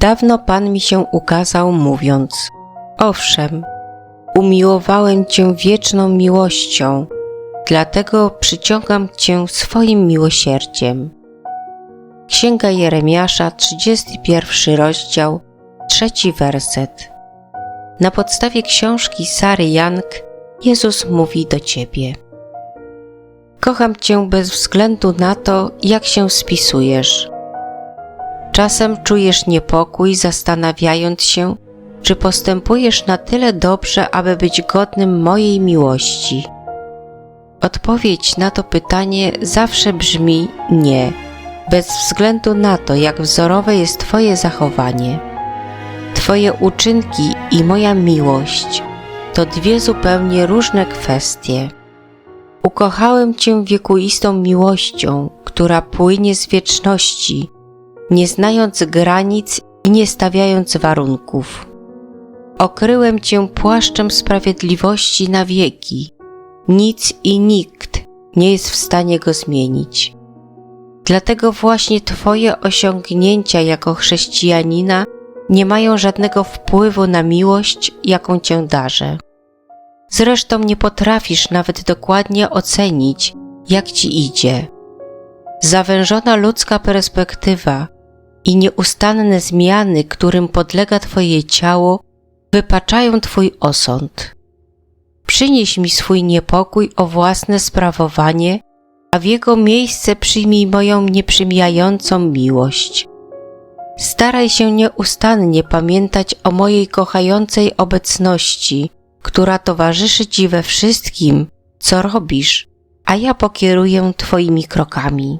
Dawno Pan mi się ukazał, mówiąc: Owszem, umiłowałem Cię wieczną miłością, dlatego przyciągam Cię swoim miłosierdziem. Księga Jeremiasza, 31 rozdział, trzeci werset. Na podstawie książki Sary Young Jezus mówi do Ciebie. Kocham Cię bez względu na to, jak się spisujesz. Czasem czujesz niepokój, zastanawiając się, czy postępujesz na tyle dobrze, aby być godnym mojej miłości. Odpowiedź na to pytanie zawsze brzmi nie, bez względu na to, jak wzorowe jest Twoje zachowanie. Twoje uczynki i moja miłość to dwie zupełnie różne kwestie. Ukochałem Cię wiekuistą miłością, która płynie z wieczności, nie znając granic i nie stawiając warunków. Okryłem Cię płaszczem sprawiedliwości na wieki. Nic i nikt nie jest w stanie go zmienić. Dlatego właśnie Twoje osiągnięcia jako chrześcijanina nie mają żadnego wpływu na miłość, jaką Cię darzę. Zresztą nie potrafisz nawet dokładnie ocenić, jak Ci idzie. Zawężona ludzka perspektywa i nieustanne zmiany, którym podlega Twoje ciało, wypaczają Twój osąd. Przynieś mi swój niepokój o własne sprawowanie, a w jego miejsce przyjmij moją nieprzymijającą miłość. Staraj się nieustannie pamiętać o mojej kochającej obecności, która towarzyszy Ci we wszystkim, co robisz, a ja pokieruję Twoimi krokami.